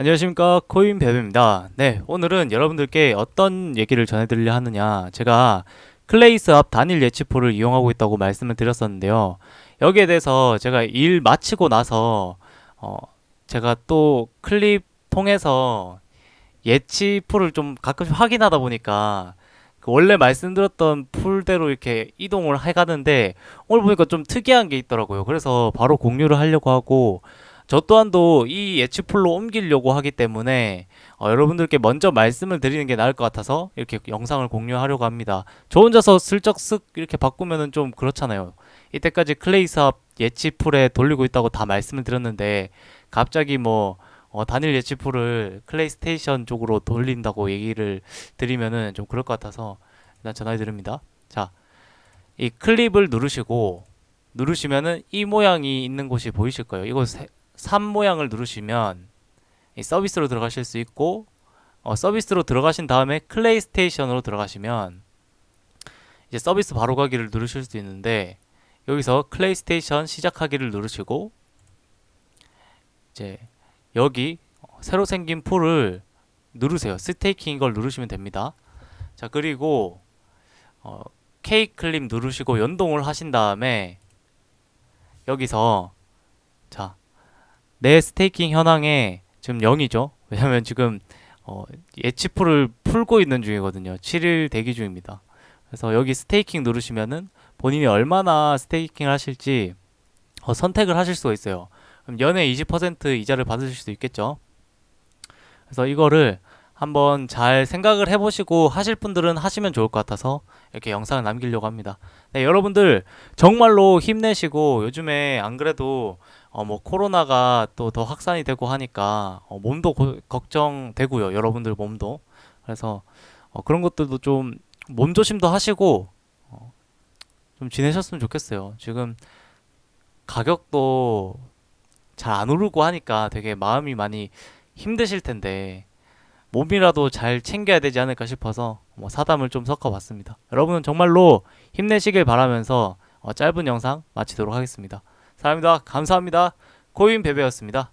안녕하십니까 코인 베베입니다. 네 오늘은 여러분들께 어떤 얘기를 전해드리려 하느냐 제가 클레이스 앞 단일 예치포를 이용하고 있다고 말씀을 드렸었는데요. 여기에 대해서 제가 일 마치고 나서 어 제가 또 클립 통해서 예치포를 좀 가끔씩 확인하다 보니까 그 원래 말씀드렸던 풀대로 이렇게 이동을 해가는데 오늘 보니까 좀 특이한 게 있더라고요. 그래서 바로 공유를 하려고 하고 저 또한도 이 예치풀로 옮기려고 하기 때문에 어, 여러분들께 먼저 말씀을 드리는 게 나을 것 같아서 이렇게 영상을 공유하려고 합니다. 저 혼자서 슬쩍 쓱 이렇게 바꾸면은 좀 그렇잖아요. 이때까지 클레이스합 예치풀에 돌리고 있다고 다 말씀을 드렸는데 갑자기 뭐 어, 단일 예치풀을 클레이스테이션 쪽으로 돌린다고 얘기를 드리면은 좀 그럴 것 같아서 일단 전화해 드립니다. 자, 이 클립을 누르시고 누르시면은 이 모양이 있는 곳이 보이실 거예요. 이거 3 모양을 누르시면 이 서비스로 들어가실 수 있고 어, 서비스로 들어가신 다음에 클레이 스테이션으로 들어가시면 이제 서비스 바로 가기를 누르실 수 있는데 여기서 클레이 스테이션 시작하기를 누르시고 이제 여기 새로 생긴 풀을 누르세요. 스테이킹 걸 누르시면 됩니다. 자 그리고 어, K 클립 누르시고 연동을 하신 다음에 여기서 자 내 스테이킹 현황에 지금 0이죠. 왜냐면 지금 어, 예치풀을 풀고 있는 중이거든요. 7일 대기 중입니다. 그래서 여기 스테이킹 누르시면은 본인이 얼마나 스테이킹을 하실지 어, 선택을 하실 수가 있어요. 그럼 연에 20% 이자를 받으실 수 있겠죠. 그래서 이거를 한번 잘 생각을 해보시고 하실 분들은 하시면 좋을 것 같아서 이렇게 영상을 남기려고 합니다. 네, 여러분들 정말로 힘내시고 요즘에 안 그래도 어, 뭐 코로나가 또 더 확산이 되고 하니까 어, 몸도 고- 걱정되고요. 여러분들 몸도. 그래서 어, 그런 것들도 좀 몸조심도 하시고 어, 좀 지내셨으면 좋겠어요. 지금 가격도 잘 안 오르고 하니까 되게 마음이 많이 힘드실 텐데 몸이라도 잘 챙겨야 되지 않을까 싶어서 뭐 사담을 좀 섞어봤습니다. 여러분은 정말로 힘내시길 바라면서 어, 짧은 영상 마치도록 하겠습니다. 사랑합니다. 감사합니다. 코인 베베였습니다.